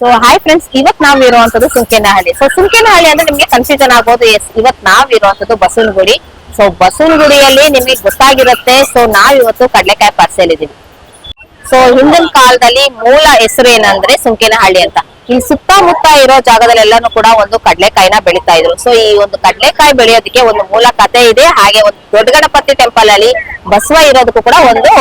So hi friends ಇವತ್ ನಾವ್ ಇರುವಂತದ್ದು ಸುಂಕೇನಹಳ್ಳಿ ಸೊ ಸುಂಕೇನಹಳ್ಳಿ ಅಂದ್ರೆ ನಿಮ್ಗೆ ಕನ್ಫ್ಯೂಷನ್ ಆಗ್ಬೋದು. ಎಸ್ ಇವತ್ ನಾವ್ ಇರುವಂತದ್ದು ಬಸವನಗುಡಿ. ಸೊ ಬಸವನಗುಡಿಯಲ್ಲಿ ನಿಮಗೆ ಗೊತ್ತಾಗಿರುತ್ತೆ. ಸೊ ನಾವ್ ಇವತ್ತು ಕಡಲೆಕಾಯಿ ಪಾರ್ಸೆಲ್ ಇದೀವಿ ಸೊ ಹಿಂದಿನ ಕಾಲದಲ್ಲಿ ಮೂಲ ಹೆಸರು ಏನಂದ್ರೆ ಸುಂಕೇನಹಳ್ಳಿ ಅಂತ. ಈ ಸುತ್ತಮುತ್ತ ಇರೋ ಜಾಗದಲ್ಲೆಲ್ಲಾನು ಕೂಡ ಒಂದು ಕಡಲೆಕಾಯಿನ ಬೆಳಿತಾ ಇದ್ರು. ಸೊ ಈ ಒಂದು ಕಡಲೆಕಾಯಿ ಬೆಳೆಯೋದಕ್ಕೆ ಒಂದು ಮೂಲ ಕಥೆ ಇದೆ. ಹಾಗೆ ಒಂದು ದೊಡ್ಡ ಗಣಪತಿ ಟೆಂಪಲ್ ಅಲ್ಲಿ ಬಸವ ಇರೋದಕ್ಕೂ ಕೂಡ ಒಂದು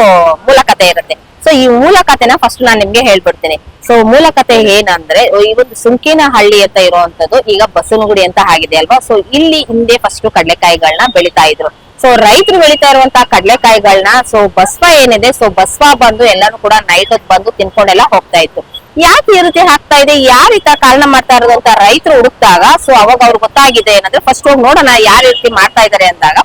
ಮೂಲ ಕಥೆ ಇರುತ್ತೆ. ಸೊ ಈ ಮೂಲ ಕಥೆನ ಫಸ್ಟ್ ನಾನು ನಿಮ್ಗೆ ಹೇಳ್ಬಿಡ್ತೀನಿ. ಸೊ ಮೂಲ ಕಥೆ ಏನಂದ್ರೆ ಈ ಒಂದು ಸುಂಕಿನ ಹಳ್ಳಿ ಅಂತ ಇರುವಂತದ್ದು ಈಗ ಬಸವನಗುಡಿ ಅಂತ ಆಗಿದೆ ಅಲ್ವಾ? ಸೊ ಇಲ್ಲಿ ಹಿಂದೆ ಫಸ್ಟ್ ಕಡ್ಲೆಕಾಯಿಗಳನ್ನ ಬೆಳಿತಾ ಇದ್ರು. ಸೊ ರೈತರು ಬೆಳಿತಾ ಇರುವಂತಹ ಕಡ್ಲೆಕಾಯಿಗಳನ್ನ ಸೊ ಬಸ್ವ ಏನಿದೆ ಸೊ ಬಸ್ವ ಬಂದು ಎಲ್ಲಾನು ಕೂಡ ನೈಟ್ ಹೊತ್ತು ಬಂದು ತಿನ್ಕೊಂಡೆಲ್ಲ ಹೋಗ್ತಾ ಇತ್ತು. ಯಾಕೆ ಈ ರೀತಿ ಆಗ್ತಾ ಇದೆ? ಯಾವ ತರ ಕಾರಣ ಮಾಡ್ತಾ ಇರೋದು ಅಂತ ರೈತರು ಹುಡುಕ್ದಾಗ ಸೊ ಅವಾಗ ಅವ್ರು ಗೊತ್ತಾಗಿದೆ ಏನಂದ್ರೆ ಫಸ್ಟ್ ಹೋಗಿ ನೋಡೋಣ ಯಾರು ರೀತಿ ಮಾಡ್ತಾ ಇದಾರೆ ಅಂದಾಗ,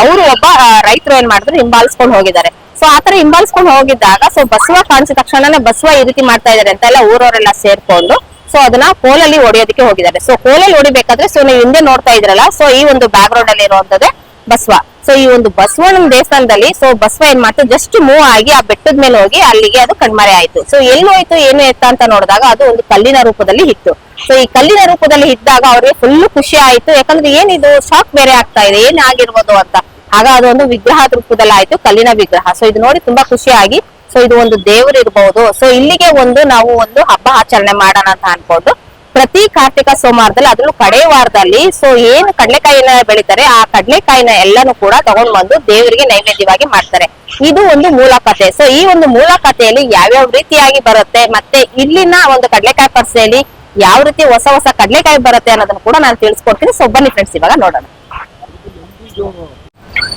ಅವರು ಒಬ್ಬ ರೈತರು ಏನ್ ಮಾಡಿದ್ರು, ಹಿಂಬಾಲಿಸ್ಕೊಂಡು ಹೋಗಿದ್ದಾರೆ. ಸೊ ಆತರ ಹಿಂಬಾಲಿಸ್ಕೊಂಡು ಹೋಗಿದ್ದಾಗ ಸೊ ಬಸವ ಕಾಣಿಸಿದ ತಕ್ಷಣನೇ ಬಸವ ಈ ರೀತಿ ಮಾಡ್ತಾ ಇದಾರೆ ಅಂತ ಎಲ್ಲ ಊರವರೆಲ್ಲ ಸೇರ್ಕೊಂಡು ಸೊ ಅದನ್ನ ಕೋಲಲ್ಲಿ ಹೊಡಿಯೋದಕ್ಕೆ ಹೋಗಿದ್ದಾರೆ. ಸೊ ಕೋಲಲ್ಲಿ ಹೊಡಿಬೇಕಾದ್ರೆ ಸೊ ನೀವು ಹಿಂದೆ ನೋಡ್ತಾ ಇದ್ರಲ್ಲ ಸೊ ಈ ಒಂದು ಬ್ಯಾಕ್ ಗ್ರೌಂಡ್ ಅಲ್ಲಿ ಇರುವಂತದ್ದೇ ಬಸವ. ಸೊ ಈ ಒಂದು ಬಸವಣ್ಣನ ದೇವಸ್ಥಾನದಲ್ಲಿ ಸೊ ಬಸವ ಏನ್ ಮಾಡ್ತು? ಜಸ್ಟ್ ಮೂವ್ ಆಗಿ ಆ ಬೆಟ್ಟದ ಮೇಲೆ ಹೋಗಿ ಅಲ್ಲಿಗೆ ಅದು ಕಣ್ಮರೆ ಆಯ್ತು. ಸೊ ಎಲ್ಲಿ ಏನು ಎತ್ತ ಅಂತ ನೋಡಿದಾಗ ಅದು ಒಂದು ಕಲ್ಲಿನ ರೂಪದಲ್ಲಿ ಇತ್ತು. ಸೊ ಈ ಕಲ್ಲಿನ ರೂಪದಲ್ಲಿ ಇದ್ದಾಗ ಅವ್ರಿಗೆ ಫುಲ್ ಖುಷಿ ಆಯ್ತು. ಯಾಕಂದ್ರೆ ಏನಿದು? ಶಾಕ್ ಬೇರೆ ಆಗ್ತಾ ಇದೆ. ಏನ್ ಆಗಿರ್ಬೋದು ಅಂತ. ಆಗ ಅದೊಂದು ವಿಗ್ರಹ ರೂಪದಲ್ಲಿ ಆಯ್ತು, ಕಲ್ಲಿನ ವಿಗ್ರಹ. ಸೊ ಇದು ನೋಡಿ ತುಂಬಾ ಖುಷಿಯಾಗಿ ಸೊ ಇದು ಒಂದು ದೇವರು ಇರಬಹುದು ಸೊ ಇಲ್ಲಿಗೆ ಒಂದು ನಾವು ಒಂದು ಹಬ್ಬ ಆಚರಣೆ ಮಾಡೋಣ ಅಂತ ಅನ್ಕೊಂಡು ಪ್ರತಿ ಕಾರ್ತಿಕ ಸೋಮವಾರದಲ್ಲಿ ಅದನ್ನು ಕಡೆ ವಾರದಲ್ಲಿ ಸೊ ಏನು ಕಡಲೆಕಾಯಿನ ಬೆಳಿತಾರೆ, ಆ ಕಡಲೆಕಾಯಿನ ಎಲ್ಲಾನು ಕೂಡ ತಗೊಂಡ್ ಬಂದು ದೇವರಿಗೆ ನೈವೇದ್ಯವಾಗಿ ಮಾಡ್ತಾರೆ. ಇದು ಒಂದು ಮೂಲ ಕಥೆ. ಸೊ ಈ ಒಂದು ಮೂಲ ಕಥೆಯಲ್ಲಿ ಯಾವ್ಯಾವ ರೀತಿಯಾಗಿ ಬರುತ್ತೆ, ಮತ್ತೆ ಇಲ್ಲಿನ ಒಂದು ಕಡಲೆಕಾಯಿ ಪರ್ಸೆಯಲ್ಲಿ ಯಾವ ರೀತಿ ಹೊಸ ಹೊಸ ಕಡಲೆಕಾಯಿ ಬರುತ್ತೆ ಅನ್ನೋದನ್ನ ಕೂಡ ನಾನು ತಿಳಿಸ್ಕೊಡ್ತೀನಿ. ಸೊ ಬನ್ನಿ ಫ್ರೆಂಡ್ಸ್ ಇವಾಗ ನೋಡೋಣ.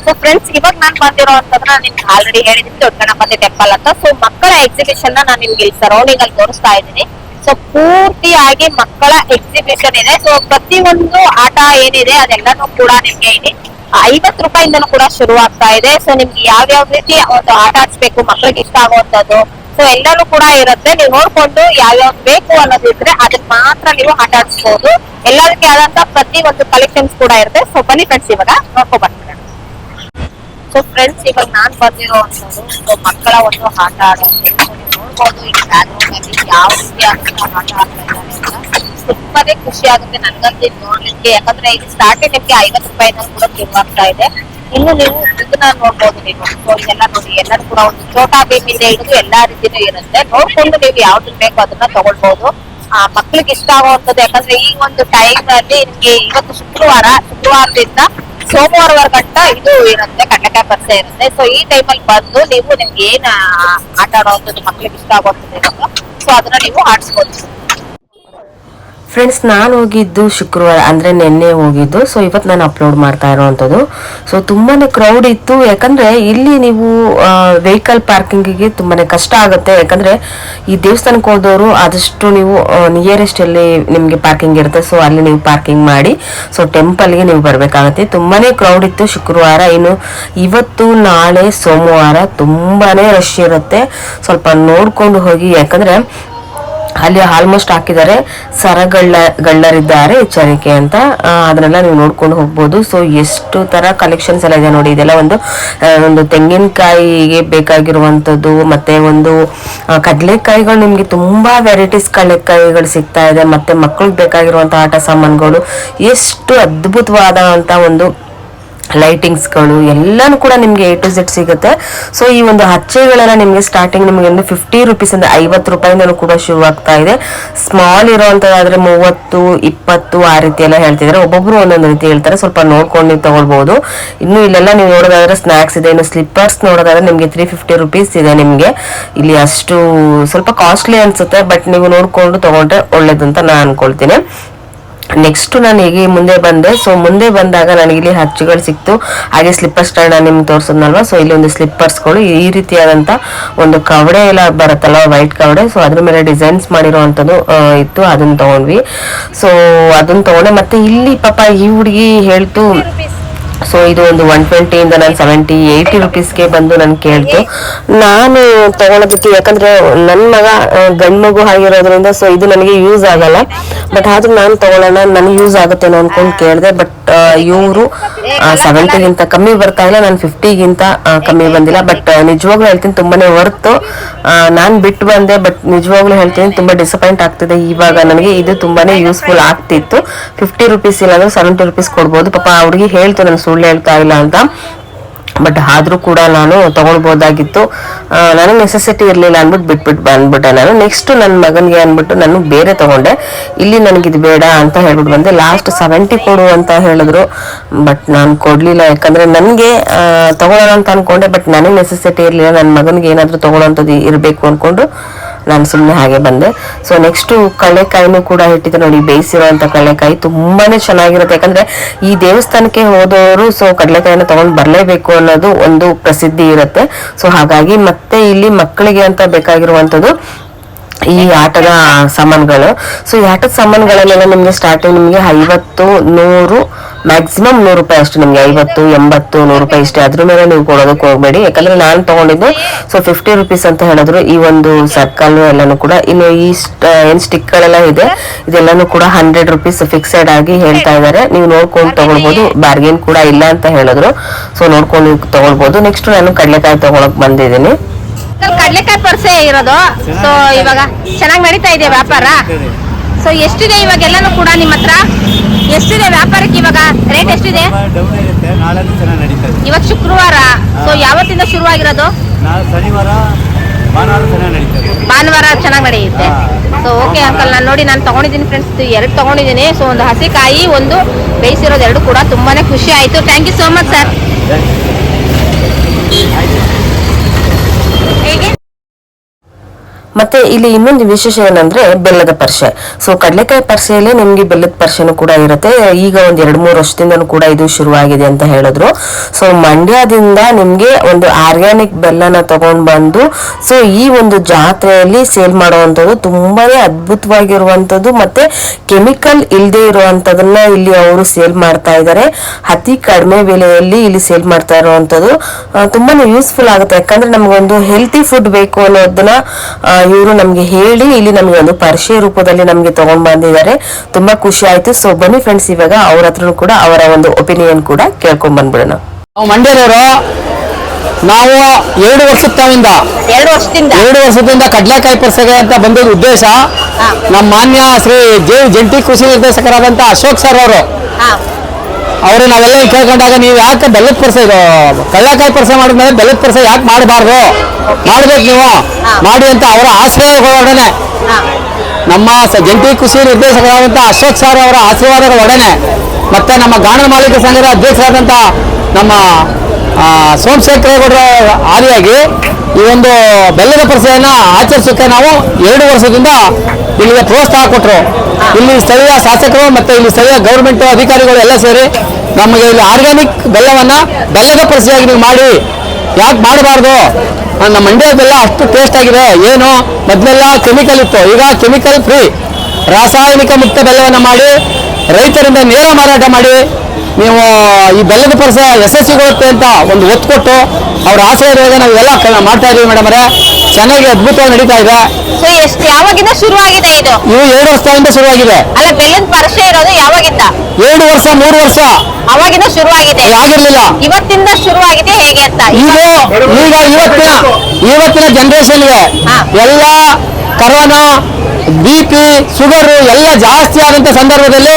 ಸೊ ಫ್ರೆಂಡ್ಸ್ ಇವಾಗ ನಾನ್ ಬಂದಿರೋ ಅಂತಂದ್ರೆ ನಿಮ್ಗೆ ಆಲ್ರೆಡಿ ಹೇಳಿದ್ದೀನಿ. ದೊಡ್ಡ ಗಣಪತಿ ಟೆಂಪಲ್ ಅಂತ ಸೊ ಮಕ್ಕಳ ಎಕ್ಸಿಬಿಷನ್ನ ನಾನು ನಿಮ್ಗೆ ಇಲ್ಲಿ ಸರೌಂಡಿಂಗ್ ಅಲ್ಲಿ ತೋರಿಸ್ತಾ ಇದ್ದೀನಿ. ಸೊ ಪೂರ್ತಿಯಾಗಿ ಮಕ್ಕಳ ಎಕ್ಸಿಬಿಷನ್ ಇದೆ. ಸೊ ಒಂದು ಆಟ ಏನಿದೆ ಅದೆಲ್ಲಾನು ಕೂಡ ನಿಮ್ಗೆ ಇಲ್ಲಿ ಐವತ್ತು ರೂಪಾಯಿಂದನೂ ಕೂಡ ಶುರು ಆಗ್ತಾ ಇದೆ. ಸೊ ನಿಮ್ಗೆ ಯಾವ ಯಾವ ರೀತಿ ಒಂದು ಆಟ ಆಡ್ಸ್ಬೇಕು ಮಕ್ಕಳಿಗೆ ಇಷ್ಟ ಆಗುವಂತದ್ದು ಸೊ ಎಲ್ಲಾನು ಕೂಡ ಇರುತ್ತೆ. ನೀವು ನೋಡ್ಕೊಂಡು ಯಾವ್ಯಾವ್ದು ಬೇಕು ಅನ್ನೋದಿದ್ರೆ ಅದನ್ನ ಮಾತ್ರ ನೀವು ಆಟ ಆಡಿಸ್ಬೋದು. ಎಲ್ಲದಕ್ಕೆ ಆದಂತ ಪ್ರತಿ ಒಂದು ಕಲೆಕ್ಷನ್ಸ್ ಕೂಡ ಇರುತ್ತೆ. ಸೊ ಬನ್ನಿ ಫ್ರೆಂಡ್ಸ್ ಇವಾಗ ನೋಡ್ಕೊ ಬರ್ತೀನಿ ಸೊ ಫ್ರೆಂಡ್ಸ್ ಇವಾಗ ನಾನ್ ಬಂದಿರೋ ಅಂತದ್ದು ಮಕ್ಕಳ ಒಂದು ಆಟ ಆಡೋದು. ನೋಡ್ಬೋದು ಈ ಅಲ್ಲಿ ಯಾವ ರೀತಿ ತುಂಬಾನೇ ಖುಷಿ ಆಗುತ್ತೆ ನನ್ಗಂತೂ ನೋಡ್ಲಿಕ್ಕೆ. ಯಾಕಂದ್ರೆ ಇದು ಸ್ಟಾರ್ಟಿಂಗ್ ನಿಮ್ಗೆ ಐವತ್ತು ರೂಪಾಯಿನ ಕೂಡ ಕಿವ್ ಆಗ್ತಾ ಇದೆ. ಇನ್ನು ನೀವು ಇದನ್ನ ನೋಡ್ಬೋದು ನೀವು. ಇದೆಲ್ಲ ನೋಡಿ, ಎಲ್ಲರೂ ಕೂಡ ಒಂದು ಛೋಟಾ ಇದೆ ಹಿಡಿದು ಎಲ್ಲಾ ರೀತಿನೂ ಇರುತ್ತೆ. ನೋಡ್ಕೊಂಡು ನೀವು ಯಾವ್ದು ಬೇಕು ಅದನ್ನ ತಗೊಳ್ಬಹುದು ಆ, ಮಕ್ಳಿಗೆ ಇಷ್ಟ ಆಗುವಂತದ್ದು ಯಾಕಂದ್ರೆ ಈ ಒಂದು ಟೈಮ್ ಅಲ್ಲಿ ನಿಮ್ಗೆ ಇವತ್ತು ಶುಕ್ರವಾರ, ಶುಕ್ರವಾರದಿಂದ ಸೋಮವಾರವರ ಗಂಟ ಇದು ಇರುತ್ತೆ ಕಡಲೆಕಾಯಿ ಪರಿಸೆ ಇರುತ್ತೆ. ಸೊ ಈ ಟೈಮಲ್ಲಿ ಬಂದು ನೀವು ನಿಮ್ಗೆ ಏನ್ ಆಟ ಆಡೋದು ಮಕ್ಳಿಗೆ ಇಷ್ಟ ಇರುತ್ತೋ ಸೊ ಅದನ್ನ ನೀವು ಆಡಿಸ್ಬೋದು. ಫ್ರೆಂಡ್ಸ್ ನಾನು ಹೋಗಿದ್ದು ಶುಕ್ರವಾರ, ಅಂದರೆ ನಿನ್ನೆ ಹೋಗಿದ್ದು. ಸೊ ಇವತ್ತು ನಾನು ಅಪ್ಲೋಡ್ ಮಾಡ್ತಾ ಇರೋವಂಥದ್ದು. ಸೊ ತುಂಬಾ ಕ್ರೌಡ್ ಇತ್ತು. ಯಾಕಂದರೆ ಇಲ್ಲಿ ನೀವು ವೆಹಿಕಲ್ ಪಾರ್ಕಿಂಗಿಗೆ ತುಂಬಾ ಕಷ್ಟ ಆಗುತ್ತೆ. ಯಾಕಂದರೆ ಈ ದೇವಸ್ಥಾನಕ್ಕೆ ಹೋದವರು ಆದಷ್ಟು ನೀವು ನಿಯರೆಸ್ಟ್ ಅಲ್ಲಿ ನಿಮಗೆ ಪಾರ್ಕಿಂಗ್ ಇರುತ್ತೆ. ಸೊ ಅಲ್ಲಿ ನೀವು ಪಾರ್ಕಿಂಗ್ ಮಾಡಿ ಸೊ ಟೆಂಪಲ್ಗೆ ನೀವು ಬರಬೇಕಾಗತ್ತೆ. ತುಂಬಾ ಕ್ರೌಡ್ ಇತ್ತು ಶುಕ್ರವಾರ. ಇನ್ನು ಇವತ್ತು, ನಾಳೆ ಸೋಮವಾರ ತುಂಬಾ ರಶ್ ಇರುತ್ತೆ. ಸ್ವಲ್ಪ ನೋಡಿಕೊಂಡು ಹೋಗಿ. ಯಾಕಂದರೆ ಅಲ್ಲಿ ಆಲ್ಮೋಸ್ಟ್ ಹಾಕಿದ್ದಾರೆ. ಸರಗಳ್ಳ, ಗಳ್ಳರಿದ್ದಾರೆ ಎಚ್ಚರಿಕೆ ಅಂತ. ಅದನ್ನೆಲ್ಲ ನೀವು ನೋಡ್ಕೊಂಡು ಹೋಗ್ಬೋದು. ಸೊ ಎಷ್ಟು ತರ ಕಲೆಕ್ಷನ್ಸ್ ಎಲ್ಲ ಇದೆ ನೋಡಿ. ಇದೆಲ್ಲ ಒಂದು ಒಂದು ತೆಂಗಿನಕಾಯಿಗೆ ಬೇಕಾಗಿರುವಂಥದ್ದು, ಮತ್ತೆ ಒಂದು ಕಡಲೆಕಾಯಿಗಳು ನಿಮಗೆ ತುಂಬಾ ವೆರೈಟೀಸ್ ಕಡಲೆಕಾಯಿಗಳು ಸಿಗ್ತಾ ಇದೆ. ಮತ್ತೆ ಮಕ್ಕಳಿಗೆ ಬೇಕಾಗಿರುವಂಥ ಆಟ ಸಾಮಾನುಗಳು. ಎಷ್ಟು ಅದ್ಭುತವಾದಂಥ ಒಂದು ಲೈಟಿಂಗ್ಸ್ಗಳು ಎಲ್ಲಾನು ಕೂಡ ನಿಮಗೆ ಎ ಟು ಝೆಡ್ ಸಿಗುತ್ತೆ. ಸೊ ಈ ಒಂದು ಹಚ್ಚೆಗಳೆಲ್ಲ ನಿಮಗೆ ಸ್ಟಾರ್ಟಿಂಗ್ ನಿಮಗೆ ಒಂದು ಫಿಫ್ಟಿ ರುಪೀಸ್ ಇಂದ ಐವತ್ತು ರೂಪಾಯಿಂದಲೂ ಕೂಡ ಶುರು ಆಗ್ತಾ ಇದೆ. ಸ್ಮಾಲ್ ಇರೋವಂಥದ್ದಾದ್ರೆ ಮೂವತ್ತು, ಇಪ್ಪತ್ತು ಆ ರೀತಿ ಎಲ್ಲ ಹೇಳ್ತಿದ್ದಾರೆ. ಒಬ್ಬೊಬ್ರು ಒಂದೊಂದು ರೀತಿ ಹೇಳ್ತಾರೆ. ಸ್ವಲ್ಪ ನೋಡ್ಕೊಂಡು ನೀವು ತಗೊಳ್ಬಹುದು ಇನ್ನು ಇಲ್ಲೆಲ್ಲ ನೀವು ನೋಡೋದಾದ್ರೆ ಸ್ನಾಕ್ಸ್ ಇದೆ. ಇನ್ನು ಸ್ಲಿಪ್ಪರ್ಸ್ ನೋಡೋದಾದ್ರೆ ನಿಮಗೆ ತ್ರೀ ಫಿಫ್ಟಿ ರುಪೀಸ್ ಇದೆ ನಿಮಗೆ. ಇಲ್ಲಿ ಅಷ್ಟು ಸ್ವಲ್ಪ ಕಾಸ್ಟ್ಲಿ ಅನ್ಸುತ್ತೆ ಬಟ್ ನೀವು ನೋಡ್ಕೊಂಡು ತಗೊಂಡ್ರೆ ಒಳ್ಳೇದಂತ ನಾನು ಅನ್ಕೊಳ್ತೀನಿ. ನೆಕ್ಸ್ಟ್ ನಾನು ಹೇಗೆ ಮುಂದೆ ಬಂದೆ. ಸೊ ಮುಂದೆ ಬಂದಾಗ ನನಗೆ ಇಲ್ಲಿ ಹಚ್ಚುಗಳು ಸಿಕ್ತು. ಹಾಗೆ ಸ್ಲಿಪ್ಪರ್ ಸ್ಟ್ಯಾಂಡ್ ನಾನು ನಿಮ್ಗೆ ತೋರಿಸಿದ್ನಲ್ವ? ಸೊ ಇಲ್ಲಿ ಒಂದು ಸ್ಲಿಪ್ಪರ್ಸ್ಗಳು ಈ ರೀತಿಯಾದಂಥ ಒಂದು ಕವಡೆ ಎಲ್ಲ ಬರುತ್ತಲ್ಲ ವೈಟ್ ಕವಡೆ. ಸೊ ಅದ್ರ ಮೇಲೆ ಡಿಸೈನ್ಸ್ ಮಾಡಿರುವಂಥದ್ದು ಇತ್ತು. ಅದನ್ನ ತಗೊಂಡ್ವಿ. ಸೊ ಅದನ್ನ ತಗೊಂಡೆ. ಮತ್ತೆ ಇಲ್ಲಿ ಪಾಪ ಈ ಹುಡುಗಿ ಹೇಳ್ತು ಸೊ ಇದು ಒಂದು ಒನ್ ಟ್ವೆಂಟಿಯಿಂದ ನಾನು ಸೆವೆಂಟಿ ಏಯ್ಟಿ ರುಪೀಸ್ಗೆ ಬಂದು ನಾನು ಕೇಳ್ತು ನಾನು ತಗೊಳೋದಕ್ಕೆ, ಯಾಕಂದ್ರೆ ನನ್ನ ಮಗ ಗಂಡು ಮಗು ಆಗಿರೋದ್ರಿಂದ ಸೊ ಇದು ನನಗೆ ಯೂಸ್ ಆಗಲ್ಲ. ಬಟ್ ಆದ್ರೂ ನಾನು ತಗೊಳ್ಳೋಣ, ನನಗೆ ಯೂಸ್ ಆಗುತ್ತೇನೋ ಅನ್ಕೊಂಡು ಕೇಳಿದೆ. ಬಟ್ ಇವರು ಸೆವೆಂಟಿಗಿಂತ ಕಮ್ಮಿ ಬರ್ತಾ ಇಲ್ಲ, ನಾನು ಫಿಫ್ಟಿಗಿಂತ ಕಮ್ಮಿ ಬಂದಿಲ್ಲ. ಬಟ್ ನಿಜವಾಗ್ಲೂ ಹೇಳ್ತೀನಿ, ತುಂಬಾನೇ ವರ್ತ್ ನಾನು ಬಿಟ್ಟು ಬಂದೆ ಬಟ್ ನಿಜವಾಗ್ಲೂ ಹೇಳ್ತೀನಿ, ತುಂಬಾ ಡಿಸಪಾಯಿಂಟ್ ಆಗ್ತಿದೆ. ಇವಾಗ ನನಗೆ ಇದು ತುಂಬಾನೇ ಯೂಸ್ಫುಲ್ ಆಗ್ತಿತ್ತು. ಫಿಫ್ಟಿ ರುಪೀಸ್ ಇಲ್ಲ ಅಂದ್ರೆ ಸೆವೆಂಟಿ ರುಪೀಸ್ ಕೊಡ್ಬೋದು. ಪಾಪ ಅವ್ರಿಗೆ ಹೇಳ್ತು, ನಾನು ಸುಳ್ಳು ಹೇಳ್ತಾ ಇಲ್ಲ ಅಂತ. ಬಟ್ ಆದರೂ ಕೂಡ ನಾನು ತಗೊಳ್ಬೋದಾಗಿತ್ತು. ನನಗೆ ನೆಸೆಸಿಟಿ ಇರಲಿಲ್ಲ ಅಂದ್ಬಿಟ್ಟು ಬಿಟ್ಬಿಟ್ಟು ಬಂದ್ಬಿಟ್ಟೆ ನಾನು. ನೆಕ್ಸ್ಟ್ ನನ್ನ ಮಗನಿಗೆ ಅಂದ್ಬಿಟ್ಟು ನಾನು ಬೇರೆ ತಗೊಂಡೆ. ಇಲ್ಲಿ ನನಗೆ ಇದು ಬೇಡ ಅಂತ ಹೇಳ್ಬಿಟ್ಟು ಬಂದೆ. ಲಾಸ್ಟ್ ಸೆವೆಂಟಿ ಕೊಡು ಅಂತ ಹೇಳಿದ್ರು. ಬಟ್ ನಾನು ಕೊಡ್ಲಿಲ್ಲ. ಯಾಕಂದ್ರೆ ನನಗೆ ತಗೊಳ್ಳೋಣ ಅಂತ ಅನ್ಕೊಂಡೆ. ಬಟ್ ನನಗೆ ನೆಸೆಸಿಟಿ ಇರಲಿಲ್ಲ. ನನ್ನ ಮಗನಿಗೆ ಏನಾದರೂ ತೊಗೊಳ್ಳೋಂಥದ್ದು ಇರಬೇಕು ಅನ್ಕೊಂಡು ನಾನು ಸುಮ್ಮನೆ ಹಾಗೆ ಬಂದೆ. ಸೊ ನೆಕ್ಸ್ಟ್ ಕಳೆಕಾಯಿನೂ ಕೂಡ ಇಟ್ಟಿದ್ದೆ ನೋಡಿ ಬೇಯಿಸಿರುವಂತ ಕಳೆಕಾಯಿ ತುಂಬಾನೇ ಚೆನ್ನಾಗಿರುತ್ತೆ. ಯಾಕಂದ್ರೆ ಈ ದೇವಸ್ಥಾನಕ್ಕೆ ಹೋದವರು ಸೊ ಕಡಲೆಕಾಯಿನ ತಗೊಂಡ್ ಬರಲೇಬೇಕು ಅನ್ನೋದು ಒಂದು ಪ್ರಸಿದ್ಧಿ ಇರುತ್ತೆ. ಸೊ ಹಾಗಾಗಿ ಮತ್ತೆ ಇಲ್ಲಿ ಮಕ್ಕಳಿಗೆ ಅಂತ ಬೇಕಾಗಿರುವಂತದ್ದು ಈ ಆಟದ ಸಾಮಾನುಗಳು. ಸೊ ಈ ಆಟದ ಸಾಮಾನುಗಳಲ್ಲೆಲ್ಲ ನಿಮಗೆ ಸ್ಟಾರ್ಟಿಂಗ್ ನಿಮಗೆ ಐವತ್ತು, ನೂರು ಮ್ಯಾಕ್ಸಿಮಮ್ ನೂರು ರೂಪಾಯಿ ಅಷ್ಟು ನಿಮಗೆ, ಐವತ್ತು, ಎಂಬತ್ತು, ನೂರು ರೂಪಾಯಿ ಇಷ್ಟೇ. ಅದ್ರ ಮೇಲೆ ನೀವು ಕೊಡೋದಕ್ಕೆ ಹೋಗಬೇಡಿ. ಯಾಕಂದ್ರೆ ನಾನು ತಗೊಂಡಿದ್ದು ಸೊ ಫಿಫ್ಟಿ ರುಪೀಸ್ ಅಂತ ಹೇಳಿದ್ರು, ಈ ಒಂದು ಸರ್ಕಲ್ ಎಲ್ಲಾನು ಕೂಡ. ಇನ್ನು ಈ ಏನ್ ಸ್ಟಿಕ್ ಗಳೆಲ್ಲ ಇದೆ, ಇದೆಲ್ಲಾನು ಕೂಡ ಹಂಡ್ರೆಡ್ ರುಪೀಸ್ ಫಿಕ್ಸೆಡ್ ಆಗಿ ಹೇಳ್ತಾ ಇದ್ದಾರೆ. ನೀವು ನೋಡ್ಕೊಂಡು ತಗೊಳ್ಬೋದು. ಬಾರ್ಗೇನ್ ಕೂಡ ಇಲ್ಲ ಅಂತ ಹೇಳಿದ್ರು. ಸೊ ನೋಡ್ಕೊಂಡು ನೀವು ತಗೊಳ್ಬೋದು. ನೆಕ್ಸ್ಟ್ ನಾನು ಕಡಲೆಕಾಯಿ ತಗೊಳಕ್ ಬಂದಿದ್ದೀನಿ. ಕಡ್ಲೆಕಾಯಿ ಪರ್ಸೆ ಇರೋದು. ಸೊ ಇವಾಗ ಚೆನ್ನಾಗಿ ನಡೀತಾ ಇದೆ ವ್ಯಾಪಾರ. ಸೊ ಎಷ್ಟಿದೆ ಇವಾಗ ಎಲ್ಲಾನು ಕೂಡ ನಿಮ್ಮ ಹತ್ರ? ಎಷ್ಟಿದೆ ವ್ಯಾಪಾರಕ್ಕೆ ಇವಾಗ? ರೇಟ್ ಎಷ್ಟಿದೆ? ಇವಾಗ ಶುಕ್ರವಾರ. ಸೊ ಯಾವತ್ತಿಂದ ಶುರುವಾಗಿರೋದು? ಭಾನುವಾರ ಚೆನ್ನಾಗಿ ನಡೆಯುತ್ತೆ. ಸೊ ಓಕೆ ಅಂಕಲ್ ನಾನು ನೋಡಿ ನಾನು ತಗೊಂಡಿದ್ದೀನಿ ಫ್ರೆಂಡ್ಸ್ ಎರಡು ತಗೊಂಡಿದ್ದೀನಿ. ಸೊ ಒಂದು ಹಸಿಕಾಯಿ ಒಂದು ಬೇಯಿಸಿರೋದು ಎರಡು ಕೂಡ ತುಂಬಾನೇ ಖುಷಿ ಆಯಿತು. Thank you so much sir ಹೇಗೆ ಮತ್ತೆ ಇಲ್ಲಿ ಇನ್ನೊಂದು ವಿಶೇಷ ಏನಂದ್ರೆ ಬೆಲ್ಲದ ಪರ್ಷೆ. ಸೊ ಕಡಲೆಕಾಯಿ ಪರ್ಷೆಯಲ್ಲಿ ನಿಮ್ಗೆ ಬೆಲ್ಲದ ಪರ್ಷೆನು ಕೂಡ ಇರುತ್ತೆ. ಈಗ ಒಂದ್ ಎರಡ್ ಮೂರು ವರ್ಷದಿಂದನೂ ಕೂಡ ಇದು ಶುರುವಾಗಿದೆ ಅಂತ ಹೇಳಿದ್ರು. ಸೊ ಮಂಡ್ಯದಿಂದ ನಿಮ್ಗೆ ಒಂದು ಆರ್ಗ್ಯಾನಿಕ್ ಬೆಲ್ಲನ ತಗೊಂಡ್ ಬಂದು ಸೊ ಈ ಒಂದು ಜಾತ್ರೆಯಲ್ಲಿ ಸೇಲ್ ಮಾಡುವಂತದ್ದು ತುಂಬಾನೇ ಅದ್ಭುತವಾಗಿರುವಂತದ್ದು ಮತ್ತೆ ಕೆಮಿಕಲ್ ಇಲ್ಲದೆ ಇರುವಂತದನ್ನ ಇಲ್ಲಿ ಅವರು ಸೇಲ್ ಮಾಡ್ತಾ ಇದ್ದಾರೆ ಅತಿ ಕಡಿಮೆ ಬೆಲೆಯಲ್ಲಿ ಇಲ್ಲಿ ಸೇಲ್ ಮಾಡ್ತಾ ಇರುವಂತದ್ದು ತುಂಬಾನೇ ಯೂಸ್ಫುಲ್ ಆಗುತ್ತೆ. ಯಾಕಂದ್ರೆ ನಮ್ಗೊಂದು ಹೆಲ್ತಿ ಫುಡ್ ಬೇಕು ಅನ್ನೋದನ್ನ ಇವರು ನಮ್ಗೆ ಹೇಳಿ ಇಲ್ಲಿ ನಮ್ಗೆ ಒಂದು ಪರಿಚಯ ರೂಪದಲ್ಲಿ ನಮ್ಗೆ ತಗೊಂಡ್ ಬಂದಿದ್ದಾರೆ ತುಂಬಾ ಖುಷಿ ಆಯ್ತು. ಸೊ ಬನ್ನಿ ಫ್ರೆಂಡ್ಸ್ ಇವಾಗ ಅವ್ರ ಹತ್ರನು ಕೂಡ ಅವರ ಒಂದು ಒಪಿನಿಯನ್ ಕೂಡ ಕೇಳ್ಕೊಂಡ್ ಬಂದ್ಬಿಡೋಣ. ನಾವು ಮಂಡ್ಯದವರು ನಾವು ಎರಡು ವರ್ಷದ ತಾವಿಂದ ಎರಡು ವರ್ಷದಿಂದ. ಎರಡು ವರ್ಷದಿಂದ ಕಡಲೆಕಾಯಿ ಪರ್ಸೆಗೆ ಅಂತ ಬಂದಿದ್ದ ಉದ್ದೇಶ ನಮ್ಮ ಮಾನ್ಯ ಶ್ರೀ ಜೆ ಜಂಟಿ ಕೃಷಿ ನಿರ್ದೇಶಕರಾದಂತ ಅಶೋಕ್ ಸರ್ ಅವರು. ಹಾ. ಅವರು ನಾವೆಲ್ಲ ಕೇಳ್ಕೊಂಡಾಗ ನೀವು ಯಾಕೆ ಬೆಲ್ಲದ ಪರ್ಸೆ ಇದು ಕಡಲೆಕಾಯಿ ಪರ್ಸೆ ಮಾಡಿದ್ಮೇಲೆ ಬೆಲ್ಲದ ಪರ್ಸೆ ಯಾಕೆ ಮಾಡಬಾರ್ದು? ಮಾಡ್ಬೇಕು ನೀವು. ಮಾಡಿ ಅಂತ ಅವರ ಆಶೀರ್ವಾದಗಳ ಒಡನೆ ನಮ್ಮ ಜಂಟಿ ಕೃಷಿ ನಿರ್ದೇಶಕರಾದಂಥ ಅಶೋಕ್ ಸರ್ ಅವರ ಆಶೀರ್ವಾದದ ಒಡನೆ. ಮತ್ತೆ ನಮ್ಮ ಗಾಣ ಮಾಲೀಕ ಸಂಘದ ಅಧ್ಯಕ್ಷರಾದಂಥ ನಮ್ಮ ಸೋಮಶೇಖರೇಗೌಡರ ಆದಿಯಾಗಿ ಈ ಒಂದು ಬೆಲ್ಲದ ಪರಿಸೆಯನ್ನು ಆಚರಿಸೋಕ್ಕೆ ನಾವು ಎರಡು ವರ್ಷದಿಂದ ಇಲ್ಲಿಗೆ ಪ್ರೋತ್ಸಾಹ ಕೊಟ್ಟರು. ಇಲ್ಲಿ ಸ್ಥಳೀಯ ಶಾಸಕರು ಮತ್ತೆ ಇಲ್ಲಿ ಸ್ಥಳೀಯ ಗೌರ್ಮೆಂಟ್ ಅಧಿಕಾರಿಗಳು ಎಲ್ಲ ಸೇರಿ ನಮಗೆ ಇಲ್ಲಿ ಆರ್ಗ್ಯಾನಿಕ್ ಬೆಲ್ಲವನ್ನ ಬೆಲ್ಲದ ಪರಿಸೆಯಾಗಿ ನೀವು ಮಾಡಿ. ಯಾಕೆ ಮಾಡಬಾರ್ದು? ನಮ್ಮ ಮಂಡ್ಯ ಬೆಲ್ಲ ಅಷ್ಟು ಟೇಸ್ಟ್ ಆಗಿದೆ. ಏನು? ಮೊದಲೆಲ್ಲ ಕೆಮಿಕಲ್ ಇತ್ತು. ಈಗ ಕೆಮಿಕಲ್ ಫ್ರೀ ರಾಸಾಯನಿಕ ಮುಕ್ತ ಬೆಲ್ಲವನ್ನು ಮಾಡಿ ರೈತರಿಂದ ನೇರ ಮಾರಾಟ ಮಾಡಿ ನೀವು ಈ ಬೆಲ್ಲದ ಯಶಸ್ವಿ ಯಶಸ್ವಿಗೊಳ್ಳುತ್ತೆ ಅಂತ ಒಂದು ಒತ್ತು ಕೊಟ್ಟು ಅವ್ರ ಆಶಯದಾಗ ನಾವು ಎಲ್ಲ ಕ- ಮಾಡ್ತಾ ಇದೀವಿ ಮೇಡಮ್ ಅವರೇ. ಚೆನ್ನಾಗಿ ಅದ್ಭುತವಾಗಿ ನಡೀತಾ ಇದೆ. ಸೊ ಎಷ್ಟು ಯಾವಾಗಿಂದ ಶುರುವಾಗಿದೆ ಇದು? ಇವು ಎರಡು ವರ್ಷದಿಂದ ಶುರುವಾಗಿದೆ. ಅಲ್ಲ ಬೆಲ್ಲದ ಪರ್ಸೆ ಇರೋದು ಯಾವಾಗಿಂದ? ಎರಡು ವರ್ಷ ಮೂರು ವರ್ಷ. ಅವಾಗಿಂದ ಶುರುವಾಗಿದೆ. ಆಗಿರ್ಲಿಲ್ಲ ಇವತ್ತಿಂದ ಶುರುವಾಗಿದೆ ಹೇಗೆ ಅಂತ. ಈಗ ಈಗ ಇವತ್ತಿನ ಇವತ್ತಿನ ಜನರೇಷನ್ಗೆ ಹಾ. ಎಲ್ಲ ಕರೋನಾ ಬಿ ಪಿ ಶುಗರ್ ಎಲ್ಲ ಜಾಸ್ತಿ ಆದಂತ ಸಂದರ್ಭದಲ್ಲಿ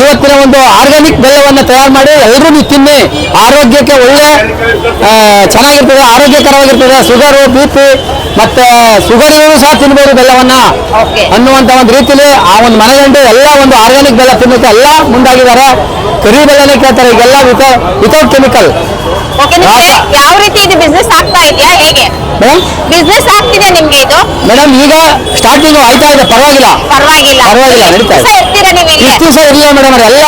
ಇವತ್ತಿನ ಒಂದು ಆರ್ಗ್ಯಾನಿಕ್ ಬೆಲ್ಲವನ್ನು ತಯಾರು ಮಾಡಿ ಎಲ್ಲರೂ ನೀವು ತಿನ್ನಿ. ಆರೋಗ್ಯಕ್ಕೆ ಒಳ್ಳೆ ಚೆನ್ನಾಗಿರ್ತದೆ ಆರೋಗ್ಯಕರವಾಗಿರ್ತದೆ. ಶುಗರು ಬಿಪಿ ಮತ್ತೆ ಶುಗರ್ ಸಹ ತಿನ್ಬೋದು ಬೆಲ್ಲವನ್ನ. ಅನ್ನುವಂತ ಒಂದು ರೀತಿಲಿ ಆ ಒಂದು ಮನೆಗಂಡು ಎಲ್ಲ ಒಂದು ಆರ್ಗ್ಯಾನಿಕ್ ಬೆಲ್ಲ ತಿನ್ನೋಕೆ ಎಲ್ಲ ಮುಂದಾಗಿದ್ದಾರೆ. ಕರಿ ಬೆಳೆನೆ ಕೇಳ್ತಾರೆ ಈಗೆಲ್ಲ ವಿತೌಟ್ ಕೆಮಿಕಲ್ ಯಾವ ರೀತಿ ಇದು ಬಿಸ್ನೆಸ್ ಆಗ್ತಾ ಇದೆಯಾ ಹೇಗೆ? ಬಿಸ್ನೆಸ್ ಆಗ್ತಿದೆ ನಿಮ್ಗೆ ಇದು? ಮೇಡಮ್ ಈಗ ಸ್ಟಾರ್ಟಿಂಗ್ ಆಯ್ತಾ ಇದೆ ಪರವಾಗಿಲ್ಲ. ಪರವಾಗಿಲ್ಲ. ಪರವಾಗಿಲ್ಲ, ನಡೀತಾ. ಎಷ್ಟು ದಿವಸ ಇರ್ತೀರಾ ನೀವು ಇಲ್ಲಿ? ಇಷ್ಟು ದಿವಸ ಇರಲಿಲ್ಲ ಮೇಡಮ್ ಎಲ್ಲ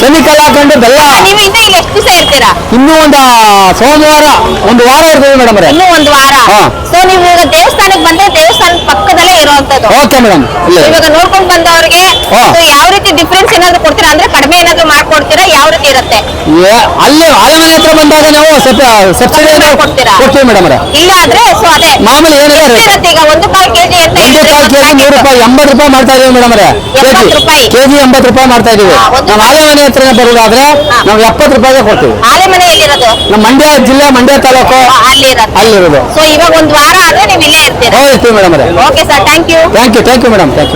ಕೆಮಿಕಲ್ ಹಾಕೊಂಡು ಬೆಲ್ಲ ನೀವು ಇನ್ನ ಇಲ್ಲಿ ಎಷ್ಟು ದಿವಸ ಇರ್ತೀರಾ? ಇನ್ನೂ ಒಂದು ಸೋಮವಾರ ಒಂದು ವಾರ ಇರ್ತೀವಿ ಮೇಡಮ್ ಇನ್ನೂ ಒಂದು ವಾರ. ಸೊ ನೀವು ಈಗ ದೇವಸ್ಥಾನಕ್ಕೆ ಬಂದ್ರೆ ದೇವಸ್ಥಾನದ ಪಕ್ಕದಲ್ಲೇ ಇರುವಂತದ್ದು ಓಕೆ ಮೇಡಮ್. ಇವಾಗ ನೋಡ್ಕೊಂಡ್ ಬಂದವರಿಗೆ. ಯಾವ ರೀತಿ ಡಿಫ್ರೆನ್ಸ್ ಏನಾದ್ರು ಕೊಡ್ತೀರಾ? ಅಂದ್ರೆ ಕಡಿಮೆ ಏನಾದ್ರು ಮಾಡ್ಕೊಡ್ತೀರಾ? ಯಾವ ರೀತಿ ಇರುತ್ತೆ? ಅಲ್ಲಿ ಆಲಮನೆ ಹತ್ರ ಬಂದಾಗ ನಾವು ಸಬ್ಸಿಡಿ ಕೊಡ್ತೀರಾ? ಕೊಡ್ತೀವಿ ಮೇಡಮ್ ಇಲ್ಲ ಅಂದ್ರೆ ಸೊ ಅದೇ ಮಾಮೂಲಿ ಈಗ ಒಂದು ಕಾಲ್ ಕೆಜಿ ಅಂತ ಒಂದು ಕಾಲು ಕೆಜಿ ನೂರು ರೂಪಾಯಿ ಎಂಬತ್ತು ರೂಪಾಯಿ ಮಾಡ್ತಾ ಇದೀವಿ ಮೇಡಮ್ ಅವರೇ. ರೂಪಾಯಿ. ಕೆಜಿ ಎಂಬತ್ತು ರೂಪಾಯಿ ಮಾಡ್ತಾ ಇದೀವಿ. ನಾವು ಆಲಮನೆ ಹತ್ರ ಬರೋದಾದ್ರೆ. ನಾವು ಎಪ್ಪತ್ತು ರೂಪಾಯಿಗೆ ಕೊಡ್ತೀವಿ. ಆಲೆ ಮನೆ ಎಲ್ಲಿರೋದು? ನಮ್ಮ ಮಂಡ್ಯ ಜಿಲ್ಲೆ ಮಂಡ್ಯ ತಾಲೂಕು ಆ, ಅಲ್ಲಿ ಇರೋದು ಅಲ್ಲಿರೋದು. ಸೊ ಇವಾಗ ಒಂದು ವಾರ ಆದ್ರೆ ನೀವು ಇಲ್ಲೇ ಇರ್ತೀರಾ? ಇರ್ತೀವಿ ಮೇಡಮ್ ಅವರೇ. Okay sir thank you thank you thank you madam thank you